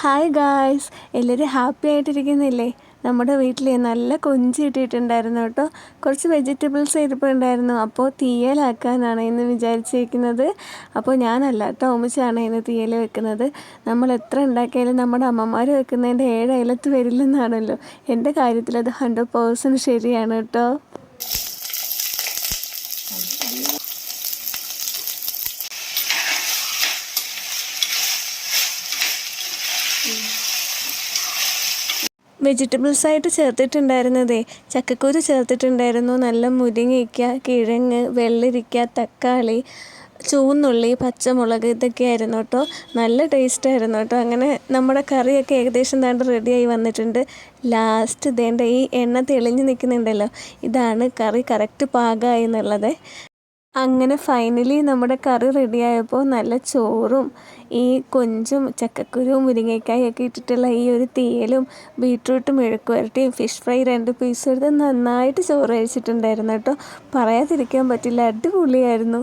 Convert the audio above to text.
Hi guys എല്ലാവരും happy ആയിട്ടിരിക്കുന്നില്ലേ? നമ്മുടെ വീട്ടിൽ നല്ല കൊഞ്ച് കിട്ടിയിട്ടുണ്ടായിരുന്നു കേട്ടോ. കുറച്ച് വെജിറ്റബിൾസ് ഇരിപ്പുണ്ടായിരുന്നു അപ്പോൾ തീയലാക്കാനാണ് ഇന്ന് വിചാരിച്ചിരിക്കുന്നത്. അപ്പോൾ ഞാനല്ല കേട്ടോ ഉമ്മച്ചാണ് ഇന്ന് തീയൽ വെക്കുന്നത്. നമ്മൾ എത്ര ഉണ്ടാക്കിയാലും നമ്മുടെ അമ്മമാർ വെക്കുന്നതിന്റെ ഏഴ് അയലത്ത് വരില്ലെന്നാണല്ലോ. എന്റെ കാര്യത്തിൽ അത് ഹൺഡ്രഡ് പേഴ്സന്റ് ശരിയാണ് കേട്ടോ. വെജിറ്റബിൾസ് ആയിട്ട് ചേർത്തിട്ടുണ്ടായിരുന്നതേ. ചക്കക്കുരു ചേർത്തിട്ടുണ്ടായിരുന്നു. നല്ല മുരിങ്ങയ്ക്ക കിഴങ്ങ് വെള്ളരിക്ക തക്കാളി ചുവന്നുള്ളി പച്ചമുളക് ഇതൊക്കെ ആയിരുന്നു കേട്ടോ. നല്ല ടേസ്റ്റായിരുന്നു കേട്ടോ. അങ്ങനെ നമ്മുടെ കറിയൊക്കെ ഏകദേശം താണ്ട് റെഡിയായി വന്നിട്ടുണ്ട്. ലാസ്റ്റ് ഇതേണ്ട ഈ എണ്ണ തെളിഞ്ഞ് നിൽക്കുന്നുണ്ടല്ലോ ഇതാണ് കറി കറക്റ്റ് പാകമായി എന്നുള്ളത്. അങ്ങനെ ഫൈനലി നമ്മുടെ കറി റെഡിയായപ്പോൾ നല്ല ചോറും ഈ കൊഞ്ചും ചക്കക്കുരുവും മുരിങ്ങയ്ക്കായൊക്കെ ഇട്ടിട്ടുള്ള ഈ ഒരു തീയലും ബീട്രൂട്ടും മെഴുക്കുവരട്ടിയും ഫിഷ് ഫ്രൈ രണ്ട് പീസ് എടുത്ത് നന്നായിട്ട് ചോറ് കഴിച്ചിട്ടുണ്ടായിരുന്നു കേട്ടോ. പറയാതിരിക്കാൻ പറ്റില്ല അടിപൊളിയായിരുന്നു.